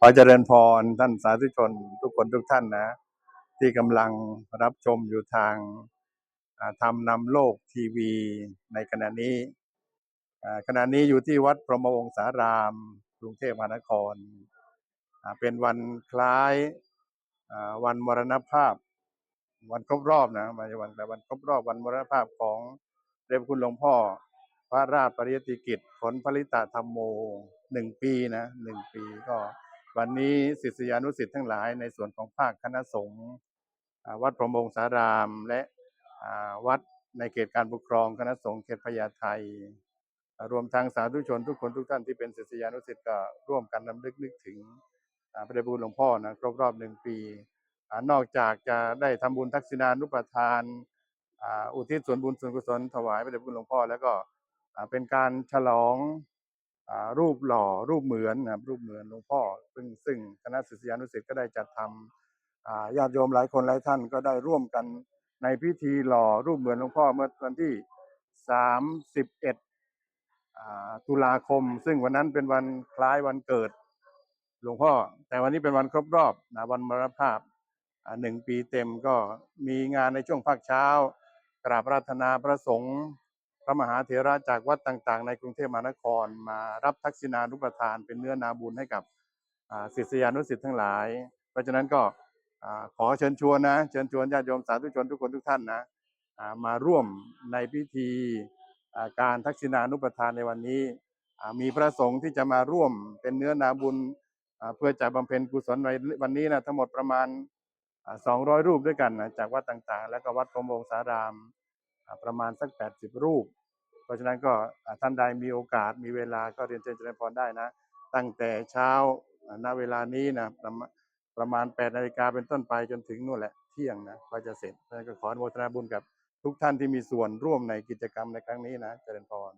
ขอเจริญพรท่านสาธุชนทุกคนทุกท่านนะ ที่กำลังรับชมอยู่ทางทำนำโลกทีวีในขณะนี้ขณะนี้อยู่ที่วัดพรหมวงศาราม กรุงเทพมหานคร เป็นวันคล้ายวันมรณภาพ วันครบรอบนะไมาวันแต่วันครบรอบวันมรณภาพของเดชคุณหลวงพ่อ พระราชปริยติกิจผลผลิตธรรมโมหนึ่งปีนะหนึ่งปีก็ วันนี้ศิษยานุศิษย์ทั้งหลายในส่วนของภาคคณะสงฆ์วัดพรหมวงศาราม และวัดในเขตการปกครองคณะสงฆ์เขตพญาไทรวมทั้งสาธุชนทุกคนทุกท่านที่เป็นศิษยานุศิษย์ก็ร่วมกันนำลึกนึกถึงพระเดชพระคุณหลวงพ่อนะครบรอบหนึ่งปี นอกจากจะได้ทำบุญทักษิณานุปทานอุทิศส่วนบุญส่วนกุศลถวายพระเดชพระคุณหลวงพ่อ แล้วก็เป็นการฉลอง รูปหล่อรูปเหมือนนะครับรูปเหมือนหลวงพ่อ ซึ่งซึ่งคณะศิษยานุศิษย์ก็ได้จัดทำญาติโยมหลายคนหลายท่านก็ได้ร่วมกันในพิธีหล่อรูปเหมือนหลวงพ่อเมื่อวันที่ 31อ่าตุลาคม ซึ่งวันนั้นเป็นวันคล้ายวันเกิดหลวงพ่อ แต่วันนี้เป็นวันครบรอบนะวันมรณภาพหนึ่งปีเต็มก็มีงานในช่วงภาคเช้ากราบราธนาพระสงฆ์ ระมหาเถระจากวัดต่างๆ ในกรุงเทพมหานคร มารับทักษิณานุปทานเป็นเนื้อนาบุญให้กับศิษยานุศิษย์ทั้งหลาย เพราะฉะนั้นก็ขอเชิญชวนนะ เชิญชวนญาติโยมสาธุชนทุกคนทุกท่านนะมาร่วมในพิธีการทักษิณานุปทานในวันนี้ มีพระสงฆ์ที่จะมาร่วมเป็นเนื้อนาบุญเพื่อจะบำเพ็ญกุศลในวันนี้นะทั้งหมดประมาณสองร้อยรูปด้วยกันนะจากวัดต่างๆ แล้วก็วัดพรมวงสารามประมาณสัก 80 รูป เพราะฉะนั้นก็ท่านใดมีโอกาสมีเวลาก็เรียนเชิญเจริญพรได้นะ ตั้งแต่เช้าณเวลานี้นะประมาณประมาณ8นาฬิกาเป็นต้นไปจนถึงนู่นแหละเที่ยงนะก็จะเสร็จฉะนั้นก็ขออนุโมทนาบุญกับทุกท่านที่มีส่วนร่วมในกิจกรรมในครั้งนี้นะเจริญพร